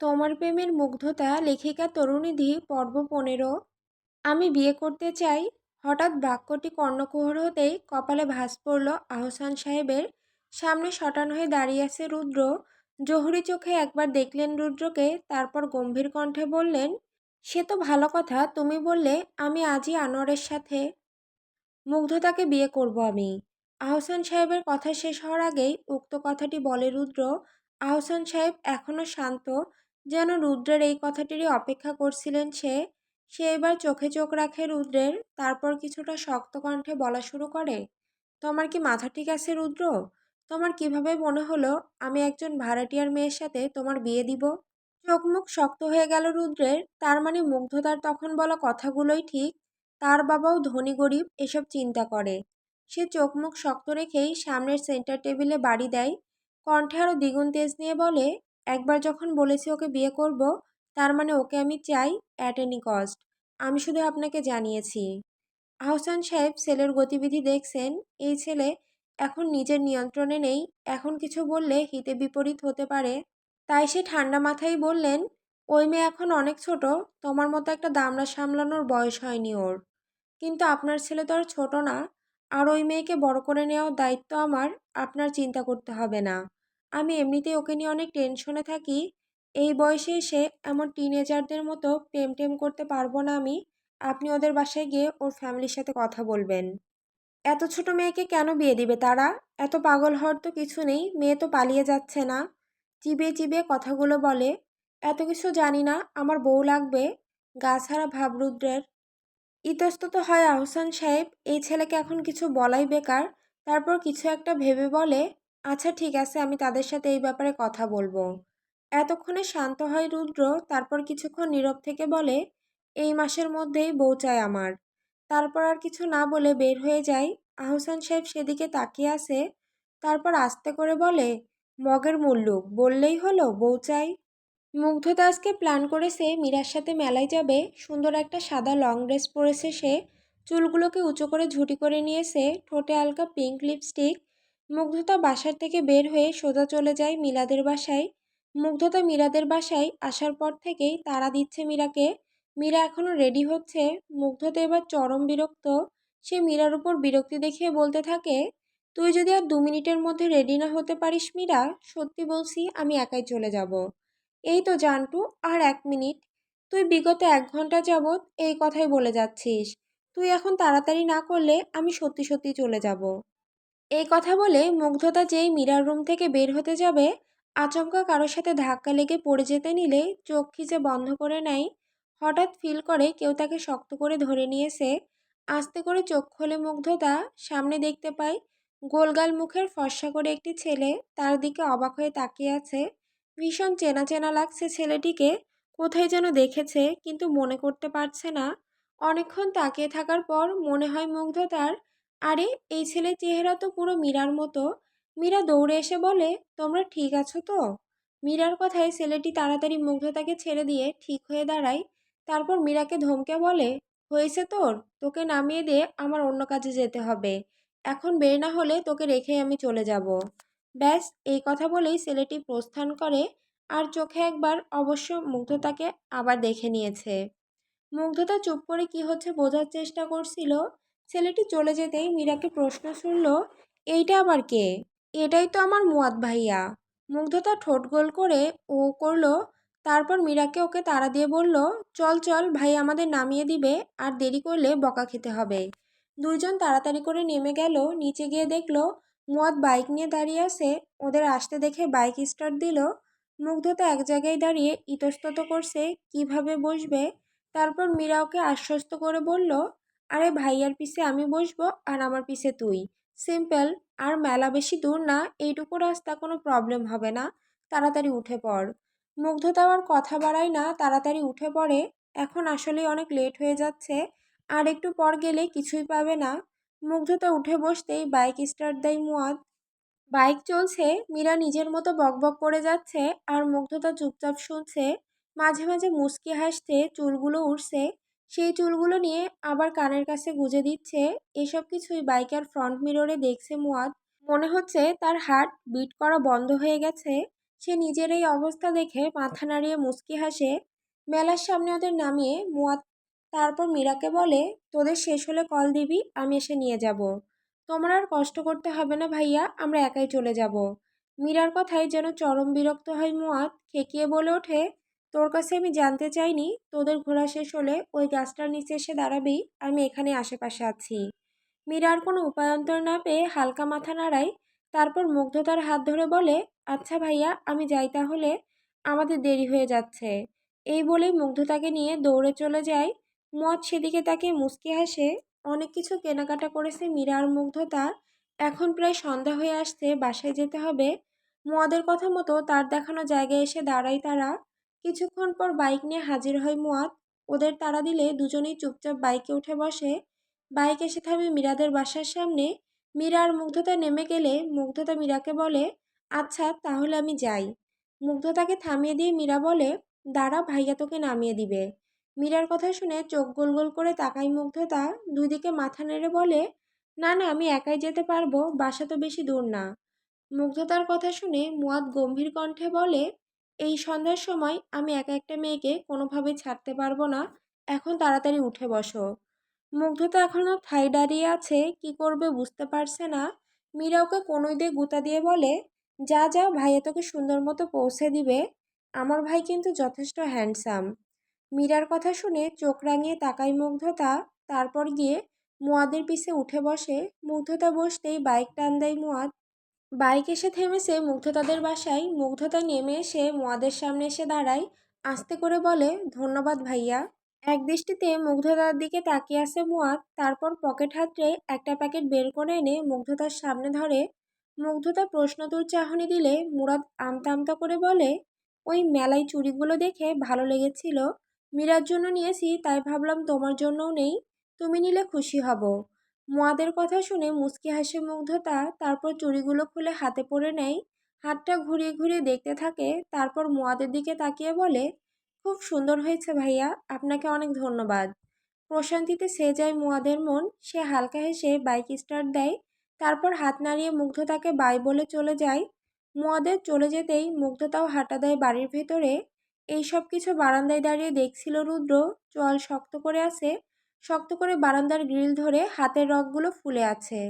তোমার প্রেমের মুগ্ধতা লেখিকা তরুণীধি পর্ব পনেরো। আমি বিয়ে করতে চাই। হঠাৎ বাক্যটি কর্ণকুহর হতেই কপালে ভাস পড়ল আহসান সাহেবের। সামনে শটান হয়ে দাঁড়িয়ে আছে রুদ্র। জহুরি চোখে একবার দেখলেন রুদ্রকে, তারপর গম্ভীর কণ্ঠে বললেন, সে তো ভালো কথা, তুমি বললে আমি আজই আনোয়ারের সাথে। মুগ্ধতাকে বিয়ে করব আমি। আহসান সাহেবের কথা শেষ হওয়ার আগেই উক্ত কথাটি বলে রুদ্র, আহসান সাহেব এখনও শান্ত যেন রুদ্রের এই কথাটিরই অপেক্ষা করছিলেন সে সে এবার চোখে চোখ রাখে রুদ্রের, তারপর কিছুটা শক্ত কণ্ঠে বলা শুরু করে, তোমার কি মাথা ঠিক আছে রুদ্র? তোমার কীভাবে মনে হলো আমি একজন ভাড়াটিয়ার মেয়ের সাথে তোমার বিয়ে দিব? চোখ মুখ শক্ত হয়ে গেল রুদ্রের, তার মানে মুগ্ধতার তখন বলা কথাগুলোই ঠিক, তার বাবাও ধনী গরিব এসব চিন্তা করে। সে চোখ মুখ শক্ত রেখেই সামনের সেন্টার টেবিলে বাড়ি দেয়, কণ্ঠে আরও দ্বিগুণ তেজ নিয়ে বলে একবার যখন বলেছি ওকে বিয়ে করব, তার মানে ওকে আমি চাই অ্যাট এনি কস্ট আমি শুধু আপনাকে জানিয়েছি। আহসান সাহেব ছেলের গতিবিধি দেখছেন, এই ছেলে এখন নিজের নিয়ন্ত্রণে নেই, এখন কিছু বললে হিতে বিপরীত হতে পারে। তাই সে ঠান্ডা মাথায় বললেন, ওই মেয়ে এখন অনেক ছোট, তোমার মতো একটা দামড়া সামলানোর বয়স হয়নি ওর। কিন্তু আপনার ছেলে তো আর ছোট না, আর ওই মেয়েকে বড় করে নেওয়ার দায়িত্ব আমার, আপনার চিন্তা করতে হবে না। আমি এমনিতেই ওকে নিয়ে অনেক টেনশনে থাকি। এই বয়সে এসে এমন টিনেজারদের মতো প্রেম টেম করতে পারব না আমি। আপনি ওদের বাসায় গিয়ে ওর ফ্যামিলির সাথে কথা বলবেন। এত ছোট মেয়েকে কেন বিয়ে দিবে তারা? এত পাগল হওয়ার তো কিছু নেই, মেয়ে তো পালিয়ে যাচ্ছে না। চিবিয়ে চিবিয়ে কথাগুলো বলে, এত কিছু জানি না, আমার বউ লাগবে, গা ছাড়া ভাবরুদ্রের ইতস্তত হয় আহসান সাহেব, এই ছেলেকে এখন কিছু বলাই বেকার, তারপর কিছু একটা ভেবে বলে আচ্ছা ঠিক আছে, আমি তাদের সাথে এই ব্যাপারে কথা বলব। এতক্ষণে শান্ত হয় রুদ্র, তারপর কিছুক্ষণ নীরব থেকে বলে, এই মাসের মধ্যেই বউ চায় আমার। তারপর আর কিছু না বলে বের হয়ে যায়। আহসান সাহেব সেদিকে তাকিয়ে আছে, তারপর আস্তে করে বলে, মগের মুল্লুক বললেই হলো বউ চাই। মুগ্ধতা আজকে প্ল্যান করেছে মীরার সাথে মেলায় যাবে। সুন্দর একটা সাদা লং ড্রেস পরেছে সে। চুলগুলোকে উঁচু করে ঝুটি করে নিয়েছে। ঠোঁটে হালকা পিঙ্ক লিপস্টিক। মুগ্ধতা বাসার থেকে বের হয়ে সোজা চলে যায় মিলাদের বাসায়। মুগ্ধতা মীরাদের বাসায় আসার পর থেকেই তাড়া দিচ্ছে মীরাকে। মীরা এখনও রেডি হচ্ছে। মুগ্ধতা এবার চরম বিরক্ত। সে মীরার উপর বিরক্তি দেখিয়ে বলতে থাকে, তুই যদি আর দু মিনিটের মধ্যে রেডি না হতে পারিস মীরা, সত্যি বলছি আমি একাই চলে যাব। এই তো জানটু, আর এক মিনিট। তুই বিগত এক ঘণ্টা যাবৎ এই কথাই বলে যাচ্ছিস। তুই এখন তাড়াতাড়ি না করলে আমি সত্যি সত্যি চলে যাব। এই কথা বলে মুগ্ধতা যেই মীরার রুম থেকে বের হতে যাবে, আচমকা কারোর সাথে ধাক্কা লেগে পড়ে যেতে নিলে চোখ খিচে বন্ধ করে নেয়, হঠাৎ ফিল করে কেউ তাকে শক্ত করে ধরে নিয়েছে। আস্তে করে চোখ খোলে মুগ্ধতা, সামনে দেখতে পায় গোলগাল মুখের ফর্সা করে একটি ছেলে তার দিকে অবাক হয়ে তাকিয়ে আছে। ভীষণ চেনা চেনা লাগছে ছেলেটিকে, কোথায় যেন দেখেছে, কিন্তু মনে করতে পারছে না। অনেকক্ষণ তাকিয়ে থাকার পর মনে হয় মুগ্ধতার আরে, এই ছেলের চেহারা তো পুরো মীরার মতো। মীরা দৌড়ে এসে বলে, তোমরা ঠিক আছো তো? মীরার কথায় ছেলেটি তাড়াতাড়ি মুগ্ধতাকে ছেড়ে দিয়ে ঠিক হয়ে দাঁড়ায়। তারপর মীরাকে ধমকে বলে, হয়েছে তোর, তোকে নামিয়ে দিয়ে আমার অন্য কাজে যেতে হবে। এখন বের না হলে তোকে রেখেই আমি চলে যাব। ব্যাস, এই কথা বলেই ছেলেটি প্রস্থান করে আর চোখে একবার অবশ্য মুগ্ধতাকে আবার দেখে নিয়েছে। মুগ্ধতা চুপ করে কি হচ্ছে বোঝার চেষ্টা করছিল ছেলেটি চলে যেতেই মীরাকে প্রশ্ন শুনল, এইটা আবার কে? এটাই তো আমার মুয়াদ ভাইয়া। মুগ্ধতা ঠোঁট গোল করে ও করল, তারপর মীরাকে ওকে তাড়া দিয়ে বলল, চল চল, ভাই আমাদের নামিয়ে দিবে, আর দেরি করলে বকা খেতে হবে। দুইজন তাড়াতাড়ি করে নেমে গেল, নিচে গিয়ে দেখল, মুয়াদ বাইক নিয়ে দাঁড়িয়ে আছে, ওদের আসতে দেখে বাইক স্টার্ট দিল। মুগ্ধতা এক জায়গায় দাঁড়িয়ে ইতস্তত করছে, কীভাবে বসবে? তারপর মীরা ওকে আশ্বস্ত করে বলল আরে ভাইয়ার পিছে আমি বসবো আর আমার পিছে তুই। সিম্পল, আর মেলা বেশি দূর না, এইটুকু রাস্তা কোনো প্রবলেম হবে না। তাড়াতাড়ি উঠে পড়। মুগ্ধতা আর কথা বাড়ায় না, তাড়াতাড়ি উঠে পড়ে। এখন আসলেই অনেক লেট হয়ে যাচ্ছে, আর একটু পর গেলে কিছুই পাবে না। মুগ্ধতা উঠে বসতেই বাইক স্টার্ট দেয় মুয়াদ। বাইক চলছে, মীরা নিজের মতো বকবক করে যাচ্ছে, আর মুগ্ধতা চুপচাপ শুনছে। মাঝে মাঝে মুচকি হাসছে, চুলগুলো উঠছে সেই চুলগুলো নিয়ে আবার কানের কাছে গুজে দিচ্ছে। এসব কিছুই বাইকের ফ্রন্ট মিররে দেখছে মুয়াদ। মনে হচ্ছে তার হার্ট বিট করা বন্ধ হয়ে গেছে। সে নিজের এই অবস্থা দেখে মাথা নাড়িয়ে মুচকি হাসে। মেলার সামনে ওদের নামিয়ে মুয়াদ তারপর মীরাকে বলে, তোদের শেষ হলে কল দিবি, আমি এসে নিয়ে যাব। তোমার আর কষ্ট করতে হবে না ভাইয়া, আমরা একাই চলে যাব। মীরার কথায় যেন চরম বিরক্ত হয় মুয়াদ। খেকিয়ে বলে ওঠে তোর কাছে আমি জানতে চাইনি, তোদের ঘোরা শেষ হলে ওই গাছটার নিচে এসে দাঁড়াবি, আমি এখানে আশেপাশে আছি। মীরার কোনো উপায়ন্তর না পেয়ে হালকা মাথা নাড়ায়, তারপর মুগ্ধতার হাত ধরে বলে আচ্ছা ভাইয়া, আমি যাই তাহলে, আমাদের দেরি হয়ে যাচ্ছে। এই বলেই মুগ্ধতাকে নিয়ে দৌড়ে চলে যায়। মদ সেদিকে তাকে মুচকি হাসে। অনেক কিছু কেনাকাটা করেছে মীরা আর মুগ্ধতা এখন প্রায় সন্ধ্যা হয়ে আসছে, বাসায় যেতে হবে। মদের কথা মতো তার দেখানো জায়গায় এসে দাঁড়ায় তারা। কিছুক্ষণ পর বাইক নিয়ে হাজির হয় মুয়াদ ওদের তাড়া দিলে দুজনেই চুপচাপ বাইকে উঠে বসে। বাইক এসে থামে মীরাদের বাসার সামনে। মীরা আর মুগ্ধতা নেমে গেলে মুগ্ধতা মীরাকে বলে আচ্ছা তাহলে আমি যাই। মুগ্ধতাকে থামিয়ে দিয়ে মীরা বলে, দাঁড়া, ভাইয়া তোকে নামিয়ে দিবে। মীরার কথা শুনে চোখ গোল গোল করে তাকাই মুগ্ধতা। দুই দিকে মাথা নেড়ে বলে, না না, আমি একাই যেতে পারব, বাসা তো বেশি দূর না। মুগ্ধতার কথা শুনে মুয়াদ গম্ভীর কণ্ঠে বলে এই সন্ধ্যার সময় আমি একা একটা মেয়েকে কোনোভাবেই ছাড়তে পারব না। এখন তাড়াতাড়ি উঠে বসো। মুগ্ধতা এখনও ঠাই দাঁড়িয়ে আছে, কি করবে বুঝতে পারছে না। মীরা ওকে কোনোই দিয়ে গুতা দিয়ে বলে, যা যা, ভাইয়া তোকে সুন্দর মতো পৌঁছে দিবে। আমার ভাই কিন্তু যথেষ্ট হ্যান্ডসাম মীরার কথা শুনে চোখ রাঙিয়ে তাকাই মুগ্ধতা। তারপর গিয়ে মুয়াদের পিছে উঠে বসে। মুগ্ধতা বসতেই বাইক টান দেয় মুয়াদ। বাইক এসে থেমেছে, মুগ্ধতাদের বাসায়। মুগ্ধতা নেমে এসে মুয়াদের সামনে এসে দাঁড়ায়। আস্তে করে বলে, ধন্যবাদ ভাইয়া। এক দৃষ্টিতে মুগ্ধতার দিকে তাকিয়ে আছে মুয়াদ। তারপর পকেট হাতড়ে একটা প্যাকেট বের করে এনে মুগ্ধতার সামনে ধরে। মুগ্ধতা প্রশ্নতুর চাহনি দিলে মুরাদ আমতা আমতা করে বলে, ওই মেলায় চুরিগুলো দেখে ভালো লেগেছিল। মীরার জন্য নিয়েছি, তাই ভাবলাম তোমার জন্যও নেই। তুমি নিলে খুশি হব। মুয়াদের কথা শুনে মুচকি হাসে মুগ্ধতা তারপর চুড়িগুলো খুলে হাতে পরে নেয়। হাতটা ঘুরিয়ে ঘুরিয়ে দেখতে থাকে, তারপর মুয়াদের দিকে তাকিয়ে বলে, খুব সুন্দর হয়েছে ভাইয়া, আপনাকে অনেক ধন্যবাদ। প্রশান্তিতে সে যায় মুয়াদের মন, সে হালকা হেসে বাইক স্টার্ট দেয়, তারপর হাত নাড়িয়ে মুগ্ধতাকে বাই বলে চলে যায়। মুয়াদের চলে যেতেই মুগ্ধতাও হাঁটা দেয় বাড়ির ভেতরে। এই সব কিছু বারান্দায় দাঁড়িয়ে দেখছিল রুদ্র জল শক্ত করে আছে শক্ত করে বারান্দার গ্রিল ধরে হাতের রগগুলো ফুলে আছে।